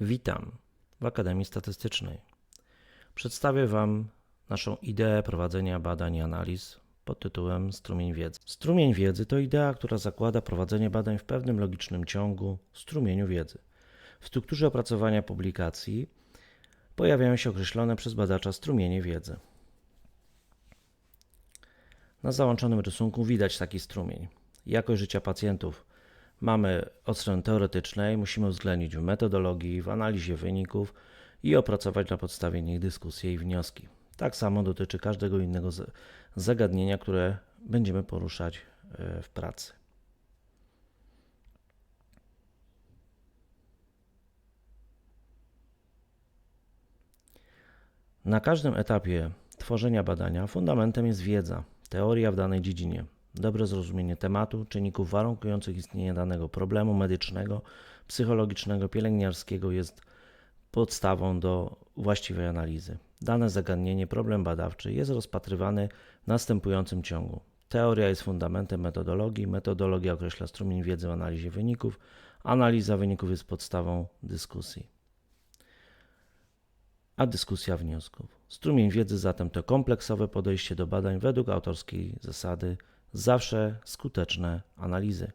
Witam w Akademii Statystycznej. Przedstawię Wam naszą ideę prowadzenia badań i analiz pod tytułem Strumień Wiedzy. Strumień Wiedzy to idea, która zakłada prowadzenie badań w pewnym logicznym ciągu strumieniu wiedzy. W strukturze opracowania publikacji pojawiają się określone przez badacza strumienie wiedzy. Na załączonym rysunku widać taki strumień. Jakość życia pacjentów mamy od strony teoretycznej, musimy uwzględnić w metodologii, w analizie wyników i opracować na podstawie nich dyskusje i wnioski. Tak samo dotyczy każdego innego zagadnienia, które będziemy poruszać e, w pracy. Na każdym etapie tworzenia badania fundamentem jest wiedza, teoria w danej dziedzinie, dobre zrozumienie tematu, czynników warunkujących istnienie danego problemu medycznego, psychologicznego, pielęgniarskiego jest podstawą do właściwej analizy. Dane zagadnienie, problem badawczy jest rozpatrywany w następującym ciągu. Teoria jest fundamentem metodologii, metodologia określa strumień wiedzy w analizie wyników, analiza wyników jest podstawą dyskusji a dyskusja wniosków. Strumień wiedzy zatem to kompleksowe podejście do badań według autorskiej zasady zawsze skuteczne analizy.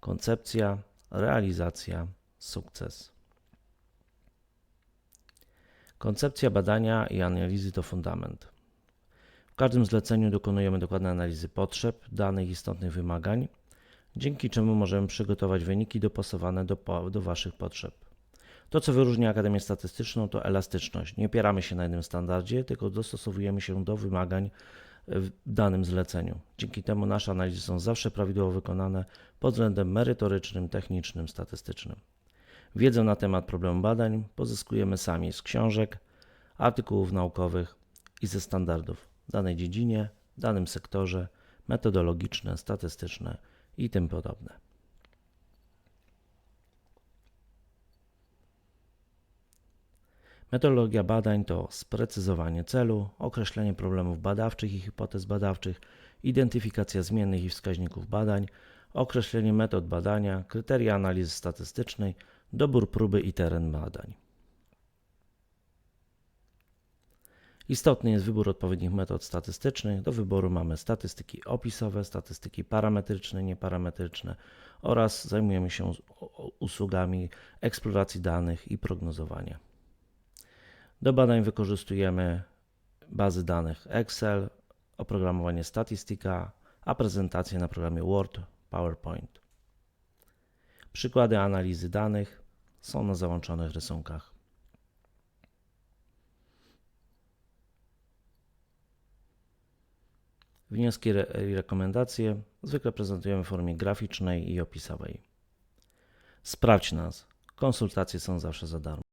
Koncepcja, realizacja, sukces. Koncepcja badania i analizy to fundament. W każdym zleceniu dokonujemy dokładnej analizy potrzeb, danych istotnych wymagań, dzięki czemu możemy przygotować wyniki dopasowane do, do Waszych potrzeb. To, co wyróżnia Akademię Statystyczną, to elastyczność. Nie opieramy się na jednym standardzie, tylko dostosowujemy się do wymagań w danym zleceniu. Dzięki temu nasze analizy są zawsze prawidłowo wykonane pod względem merytorycznym, technicznym, statystycznym. Wiedzę na temat problemu badań pozyskujemy sami z książek, artykułów naukowych i ze standardów w danej dziedzinie, w danym sektorze, metodologiczne, statystyczne i tym podobne. Metodologia badań to sprecyzowanie celu, określenie problemów badawczych i hipotez badawczych, identyfikacja zmiennych i wskaźników badań, określenie metod badania, kryteria analizy statystycznej, dobór próby i teren badań. Istotny jest wybór odpowiednich metod statystycznych. Do wyboru mamy statystyki opisowe, statystyki parametryczne, nieparametryczne oraz zajmujemy się usługami eksploracji danych i prognozowania. Do badań wykorzystujemy bazy danych Excel, oprogramowanie Statistika, a prezentacje na programie Word, PowerPoint. Przykłady analizy danych są na załączonych rysunkach. Wnioski i rekomendacje zwykle prezentujemy w formie graficznej i opisowej. Sprawdź nas. Konsultacje są zawsze za darmo.